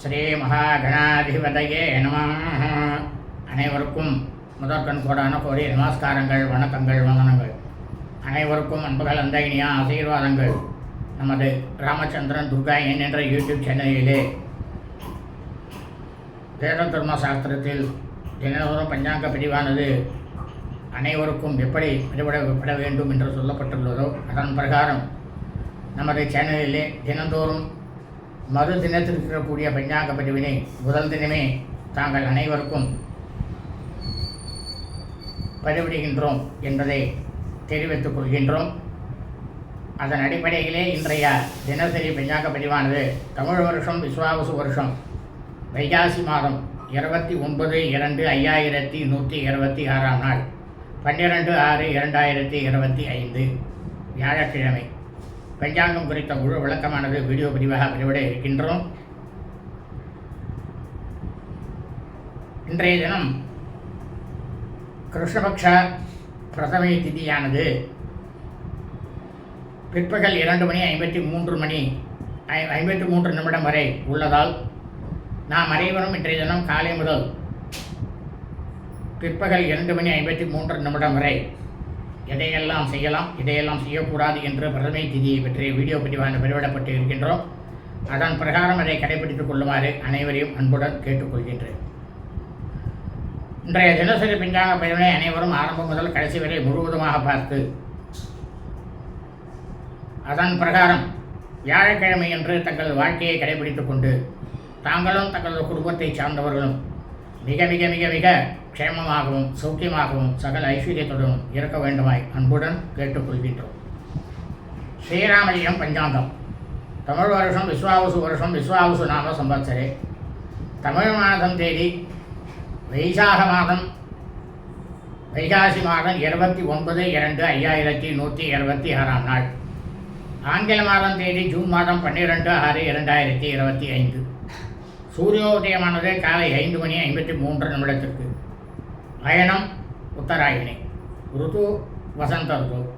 ஸ்ரீ மகாகணாதிபதையே நம. அனைவருக்கும் முதற்கண் கோடான கோடி நமஸ்காரங்கள் வணக்கங்கள் வந்தனங்கள். அனைவருக்கும் அன்புகள் அந்த ஆசீர்வாதங்கள். நமது ராமச்சந்திரன் துர்கா என் என்ற யூடியூப் சேனலிலே வேத தர்ம சாஸ்திரத்தில் தினதோறும் பஞ்சாங்க பிரிவானது அனைவருக்கும் எப்படி வழிபடப்பட வேண்டும் என்று சொல்லப்பட்டுள்ளதோ அதன் பிரகாரம் நமது சேனலிலே தினந்தோறும் மறு தினத்தில் இருக்கக்கூடிய பஞ்சாங்க பதிவினை முதல் தினமே தாங்கள் அனைவருக்கும் பதிவிடுகின்றோம் என்பதை தெரிவித்துக் கொள்கின்றோம். அதன் அடிப்படையிலே இன்றைய தினசரி பஞ்சாங்க பதிவானது தமிழ் வருஷம் விஸ்வாவசு வருஷம். வைகாசி மாதம் இருபத்தி ஒன்பது இரண்டு ஐயாயிரத்தி நூற்றி இருபத்தி ஆறாம் நாள். பன்னிரெண்டு ஆறு இரண்டாயிரத்தி இருபத்தி ஐந்து. வியாழக்கிழமை. பஞ்சாங்கம் குறித்த முழு விளக்கமானது வீடியோ பதிவாக வெளிவிட இருக்கின்றோம். இன்றைய தினம் கிருஷ்ணபக்ஷ பிரதமை திதியானது பிற்பகல் இரண்டு மணி ஐம்பத்தி மூன்று மணி ஐ- ஐம்பத்தி மூன்று நிமிடம் வரை உள்ளதால் நாம் அனைவரும் இன்றைய தினம் காலை முதல் பிற்பகல் இரண்டு மணி ஐம்பத்தி மூன்று நிமிடம் வரை எதையெல்லாம் செய்யலாம் இதையெல்லாம் செய்யக்கூடாது என்று பிரதமை திதியை பற்றிய வீடியோ பதிவான வெளிவிடப்பட்டு இருக்கின்றோம். அதன் பிரகாரம் அதை கடைபிடித்துக் கொள்ளுமாறு அனைவரையும் அன்புடன் கேட்டுக்கொள்கின்றேன். இன்றைய தினசரி பஞ்சாங்க பதிவினை அனைவரும் ஆரம்பம் முதல் கடைசி வரை முழுவதுமாக பார்த்து அதன் பிரகாரம் வியாழக்கிழமை என்று தங்கள் வாழ்க்கையை கடைபிடித்துக் கொண்டு தாங்களும் தங்களது குடும்பத்தை சார்ந்தவர்களும் மிக மிக மிக மிக க்ஷேமமாகவும் சௌக்கியமாகவும் சகல ஐஸ்வர்யத்துடனும் இருக்க வேண்டுமாய் அன்புடன் கேட்டுக்கொள்கின்றோம். ஸ்ரீராமலியம் பஞ்சாங்கம். தமிழ் வருஷம் விஸ்வாவசு வருஷம் விஸ்வாவசு நாம சம்பத்சரே தமிழ் மாதம் தேதி வைசாக மாதம் வைகாசி மாதம் இருபத்தி ஒன்பது இரண்டு ஐயாயிரத்தி நூற்றி இருபத்தி ஆறாம் நாள். ஆங்கில மாதம் தேதி ஜூன் மாதம் பன்னிரெண்டு ஆறு இரண்டாயிரத்தி இருபத்தி ஐந்து. சூரியோதயமானது காலை ஐந்து மணி ஐம்பத்தி மூன்று நிமிடத்திற்கு. பயணம் உத்தராயணி. ருது வசந்த ருது.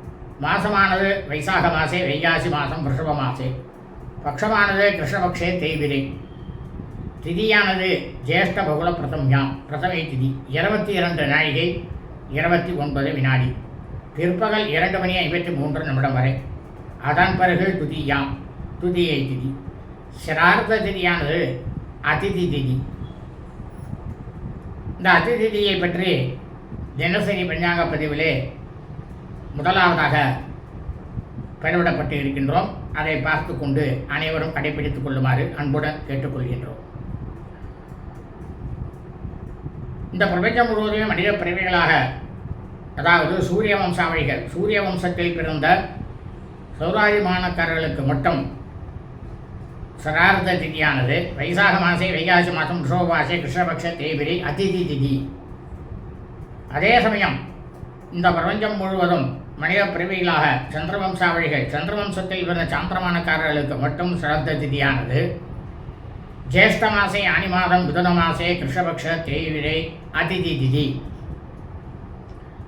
மாசமானது வைசாக மாசே வைகாசி மாதம் ரிஷப மாசே. பக்ஷமானது கிருஷ்ணபக்ஷே தேய்விரை திதியானது ஜேஷ்ட பகுல பிரதம்யாம் பிரதமை திதி. இருபத்தி இரண்டு நாழிகை இருபத்தி ஒன்பது வினாடி. பிற்பகல் இரண்டு மணி ஐம்பத்தி மூன்று நிமிடம் வரை. அதன் பிறகு துதியாம் துதியை திதி. சிரார்த்த திதியானது அதிதி திதி இந்த அதிதி திதியை பற்றி தினசரி பஞ்சாங்க பதிவிலே முதலாவதாக பதிவிடப்பட்டு இருக்கின்றோம் அதை பார்த்து கொண்டு அனைவரும் கடைபிடித்துக் கொள்ளுமாறு அன்புடன் கேட்டுக்கொள்கின்றோம். இந்த பிரபஞ்சம் முழுவதுமே மனித பிறவிகளாக அதாவது சூரிய வம்சாவளிகள் சூரிய வம்சத்தில் பிறந்த சௌராதிமானக்காரர்களுக்கு மட்டும் சரார்த்த திதியானது வைசாக மாசே வைகாசி மாதம் ரிஷோபாசே கிருஷ்ணபக்ஷ தேபிரி அதிதி திதி அதே சமயம் இந்த பிரபஞ்சம் முழுவதும் மனித பிரிவிகளாக சந்திரவம்சாவழிகள் சந்திரவம்சத்தில் பிறந்த சாந்திரமானக்காரர்களுக்கு மட்டும் சிரத்த திதியானது ஜேஷ்ட மாசே ஆனி மாதம் புதன மாசே கிருஷ்ணபக்ஷ தேவிரை அதிதி திதி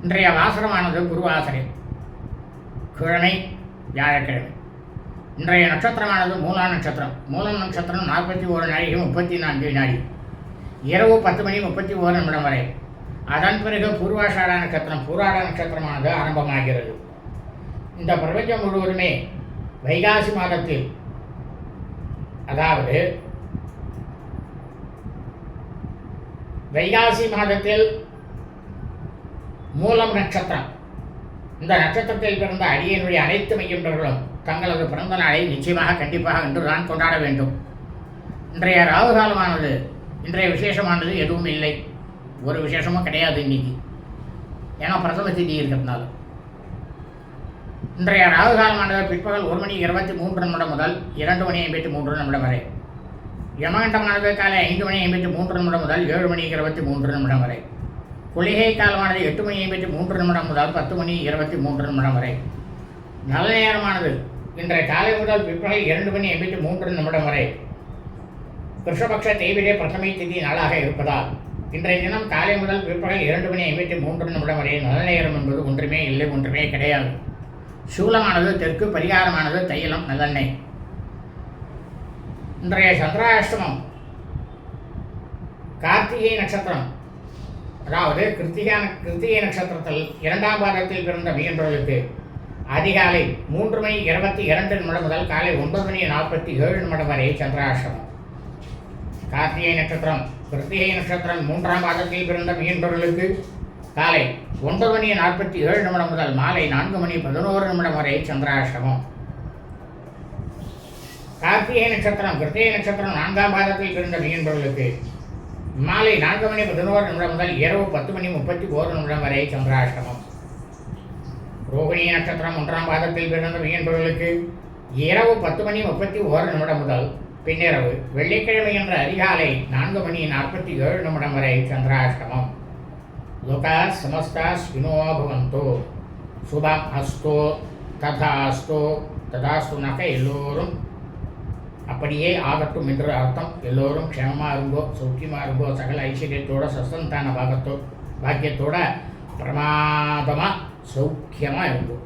இன்றைய வாசனமானது குருவாசனை கிழமை வியாழக்கிழமை. இன்றைய நட்சத்திரமானது மூலாம் நட்சத்திரம். மூலம் நட்சத்திரம் நாற்பத்தி ஓரு நாழிகை முப்பத்தி நான்கு வினாடி இரவு பத்து மணி முப்பத்தி ஓரு நிமிடம் வரை. அதன் பிறகு பூர்வாஷாட நட்சத்திரம் பூராட நட்சத்திரமானது ஆரம்பமாகிறது. இந்த பிரபஞ்சம் முழுவதுமே வைகாசி மாதத்தில் அதாவது வைகாசி மாதத்தில் மூலம் நட்சத்திரம். இந்த நட்சத்திரத்தில் பிறந்த அடியனுடைய அனைத்து மையன்றர்களும் தங்களது பிறந்த நாளை நிச்சயமாக கண்டிப்பாக இன்று தான் கொண்டாட வேண்டும். இன்றைய ராகு காலமானது இன்றைய விசேஷமானது எதுவும் இல்லை. ஒரு விசேஷமும் கிடையாது இன்னைக்கு. ஏன்னா பிரதம திதி இருக்கிறதுனால. இன்றைய ராகு காலமானது பிற்பகல் ஒரு மணி இருபத்தி மூன்று நிமிடம் முதல் இரண்டு மணி ஐம்பத்தி மூன்று நிமிடம் வரை. யமகண்டமானது காலை ஐந்து மணி ஐம்பத்தி மூன்று நிமிடம் முதல் ஏழு மணி இருபத்தி மூன்று நிமிடம் வரை. குளிகை காலமானது எட்டு மணி ஐம்பத்தி மூன்று நிமிடம் முதல் பத்து மணி இருபத்தி மூன்று நிமிடம் வரை. நல்ல நேரமானது இன்றைய காலை முதல் பிற்பகல் இரண்டு மணி ஐம்பத்தி மூன்று நிமிடம் வரை கிருஷ்ணபக்ஷ தேய்பிரே பிரதமை திதி நாளாக இருப்பதால் இன்றைய தினம் காலை முதல் பிற்பகல் இரண்டு மணி ஐம்பத்தி மூன்று நிமிடம் வரை நல்ல நேரம் என்பது ஒன்றுமே இல்லை ஒன்றுமே கிடையாது. சூலமானது தெற்கு பரிகாரமானது தைலம் நல்லெண்ணெய். இன்றைய சந்திராஷ்டமம் கார்த்திகை நட்சத்திரம். அதாவது கிருத்திகா கிருத்திகை நட்சத்திரத்தில் இரண்டாம் பாதத்தில் பிறந்த மீன்பவர்களுக்கு அதிகாலை மூன்று மணி இருபத்தி இரண்டு நிமிடம் முதல் காலை ஒன்பது மணி நாற்பத்தி ஏழு நிமிடம் வரை சந்திராஷ்டமம். கார்த்திகை நட்சத்திரம் கிருத்திகை நட்சத்திரம் மூன்றாம் பாதத்தில் பிறந்த மீன்பர்களுக்கு காலை ஒன்பது மணி நாற்பத்தி ஏழு நிமிடம் முதல் மாலை நான்கு மணி பதினோரு நிமிடம் வரை சந்திராஷ்டமம். கார்த்திகை நட்சத்திரம் கிருத்திகை நட்சத்திரம் நான்காம் பாதத்தில் பிறந்த மீன்பர்களுக்கு மாலை நான்கு மணி பதினோரு நிமிடம் முதல் இரவு பத்து மணி முப்பத்தி ஓரு நிமிடம் வரை சந்திராஷ்டமம். ரோகிணி நட்சத்திரம் ஒன்றாம் பாதத்தில் பிறந்த மீன்பவர்களுக்கு இரவு பத்து மணி முப்பத்தி ஓரு நிமிடம் முதல் பின்னிரவு வெள்ளிக்கிழமை என்ற அதிகாலை நான்கு மணி நாற்பத்தி ஏழு நிமிடம் வரை சந்திராஷ்டமம். லோகா சமஸ்தா ஸ்வினோபவந்தோ சுபம் அஸ்தோ ததாஸ்தோ ததாஸ்துனாக்க எல்லோரும். அப்படியே ஆகட்டும் என்று அர்த்தம். எல்லோரும் க்ஷேமமாக இருங்கோ சௌக்கியமாக இருங்கோ சகல ஐஸ்வர்யத்தோட சசந்தான பாகத்தோ பாக்கியத்தோட பிரமாதமாக சௌக்கியமாக இருங்கோ